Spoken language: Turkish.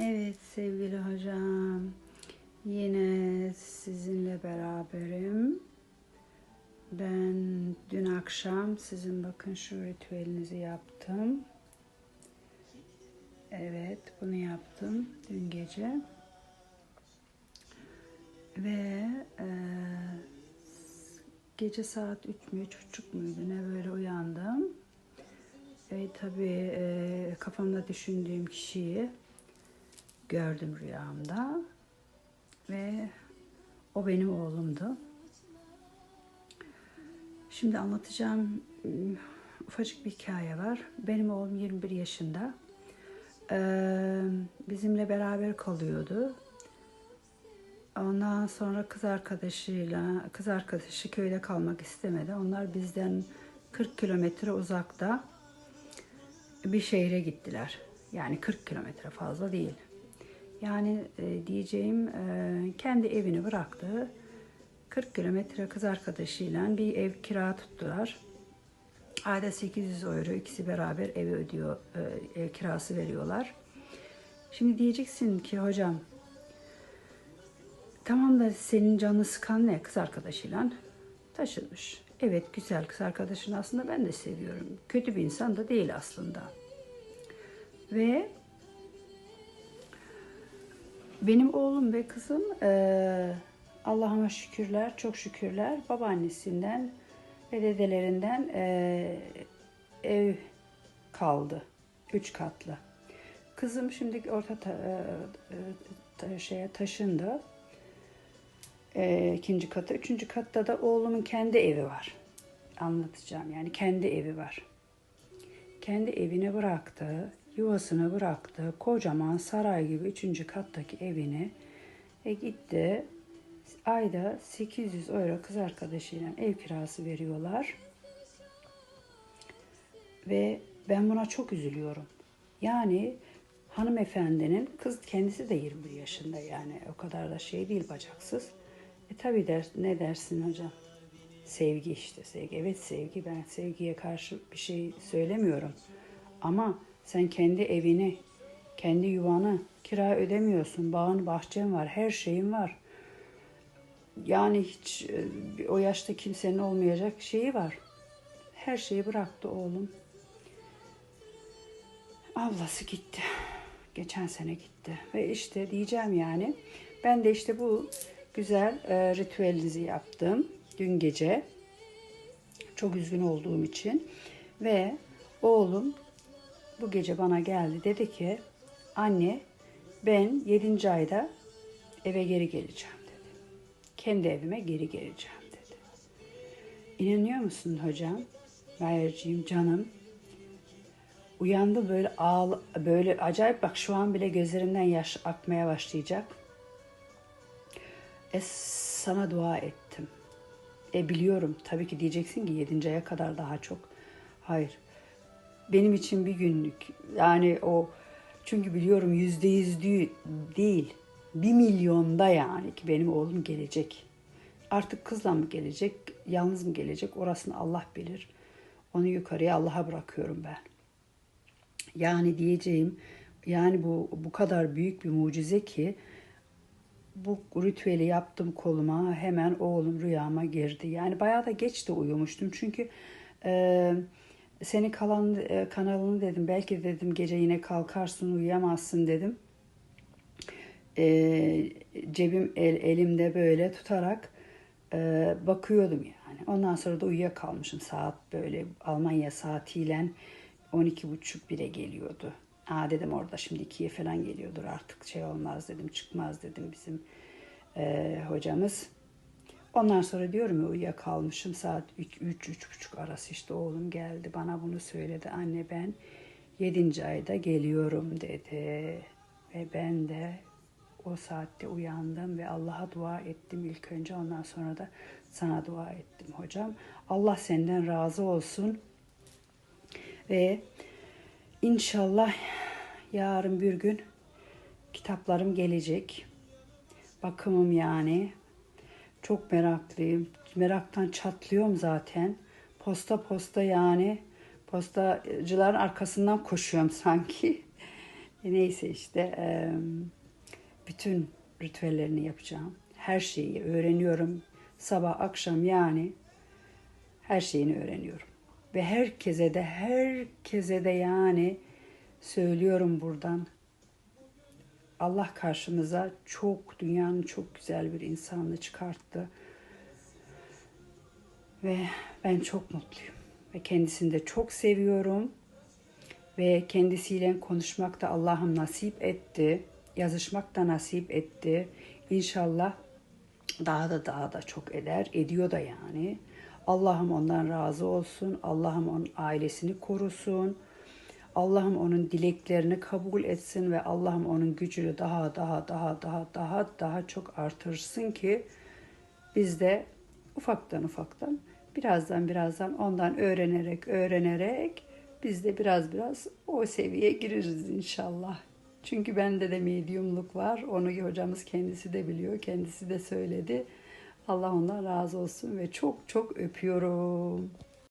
Evet sevgili hocam. Yine sizinle beraberim. Ben dün akşam sizin bakın şu ritüelinizi yaptım. Evet bunu yaptım dün gece. Ve e, gece saat 3 mü 3.30 muydu ne böyle uyandım. Ve tabii e, kafamda düşündüğüm kişiyi gördüm rüyamda ve o benim oğlumdu. Şimdi anlatacağım ıı, ufacık bir hikaye var. Benim oğlum 21 yaşında. Bizimle beraber kalıyordu. Ondan sonra kız arkadaşıyla, kız arkadaşı köyde kalmak istemedi. Onlar bizden 40 kilometre uzakta bir şehre gittiler. Yani 40 kilometre fazla değil. Yani e, diyeceğim e, kendi evini bıraktı. 40 kilometre kız arkadaşıyla bir ev kira tuttular. Ayda 800 euro ikisi beraber evi ödüyor, e, ev kirası veriyorlar. Şimdi diyeceksin ki hocam tamam da senin canını sıkan ne kız arkadaşıyla taşınmış. Evet güzel kız arkadaşını aslında ben de seviyorum. Kötü bir insan da değil aslında. Ve benim oğlum ve kızım eee Allah'ıma şükürler, çok şükürler babaannesinden ve dedelerinden eee, ev kaldı. Üç katlı. Kızım şimdi orta ta, eee, ta- şeye taşındı. Eee, ikinci kata. Üçüncü katta da oğlumun kendi evi var. Anlatacağım yani kendi evi var kendi evine bıraktı, yuvasını bıraktı, kocaman saray gibi üçüncü kattaki evini e gitti. Ayda 800 euro kız arkadaşıyla ev kirası veriyorlar. Ve ben buna çok üzülüyorum. Yani hanımefendinin kız kendisi de 21 yaşında yani o kadar da şey değil bacaksız. E tabi der, ne dersin hocam? Sevgi işte sevgi. Evet sevgi ben sevgiye karşı bir şey söylemiyorum. Ama sen kendi evini, kendi yuvanı kira ödemiyorsun. Bağın, bahçen var, her şeyin var. Yani hiç e, o yaşta kimsenin olmayacak şeyi var. Her şeyi bıraktı oğlum. Ablası gitti. Geçen sene gitti. Ve işte diyeceğim yani. Ben de işte bu güzel e, ritüelinizi yaptım dün gece. Çok üzgün olduğum için. Ve oğlum bu gece bana geldi. Dedi ki anne ben 7. ayda eve geri geleceğim dedi. Kendi evime geri geleceğim dedi. İnanıyor musun hocam? Meğerciğim canım. Uyandı böyle ağla, böyle acayip bak şu an bile gözlerimden yaş akmaya başlayacak. E sana dua ettim. E biliyorum tabii ki diyeceksin ki 7. aya kadar daha çok. Hayır. Benim için bir günlük. Yani o çünkü biliyorum yüzde yüz değil. Bir milyonda yani ki benim oğlum gelecek. Artık kızla mı gelecek, yalnız mı gelecek orasını Allah bilir. Onu yukarıya Allah'a bırakıyorum ben. Yani diyeceğim yani bu bu kadar büyük bir mucize ki bu ritüeli yaptım koluma hemen oğlum rüyama girdi. Yani bayağı da geç de uyumuştum çünkü e, senin kalan e, kanalını dedim belki dedim gece yine kalkarsın uyuyamazsın dedim. E, cebim el, elimde böyle tutarak e, bakıyordum yani. Ondan sonra da uyuyakalmışım saat böyle Almanya saatiyle 12.30 bire geliyordu. Aa dedim orada şimdi ikiye falan geliyordur artık şey olmaz dedim çıkmaz dedim bizim e, hocamız. Ondan sonra diyorum ya uyuyakalmışım saat 3-3.30 arası işte oğlum geldi bana bunu söyledi. Anne ben 7. ayda geliyorum dedi. Ve ben de o saatte uyandım ve Allah'a dua ettim ilk önce ondan sonra da sana dua ettim hocam. Allah senden razı olsun. Ve inşallah yarın bir gün kitaplarım gelecek. Bakımım yani. Çok meraklıyım. Meraktan çatlıyorum zaten. Posta posta yani. Postacıların arkasından koşuyorum sanki. Neyse işte bütün ritüellerini yapacağım. Her şeyi öğreniyorum. Sabah akşam yani her şeyini öğreniyorum. Ve herkese de herkese de yani söylüyorum buradan. Allah karşımıza çok dünyanın çok güzel bir insanını çıkarttı. Ve ben çok mutluyum. Ve kendisini de çok seviyorum. Ve kendisiyle konuşmak da Allah'ım nasip etti. Yazışmak da nasip etti. İnşallah daha da daha da çok eder. Ediyor da yani. Allah'ım ondan razı olsun. Allah'ım onun ailesini korusun. Allah'ım onun dileklerini kabul etsin ve Allah'ım onun gücünü daha daha daha daha daha daha çok artırsın ki biz de ufaktan ufaktan birazdan birazdan ondan öğrenerek öğrenerek biz de biraz biraz o seviyeye gireriz inşallah. Çünkü bende de medyumluk var. Onu hocamız kendisi de biliyor. Kendisi de söyledi. Allah ondan razı olsun ve çok çok öpüyorum.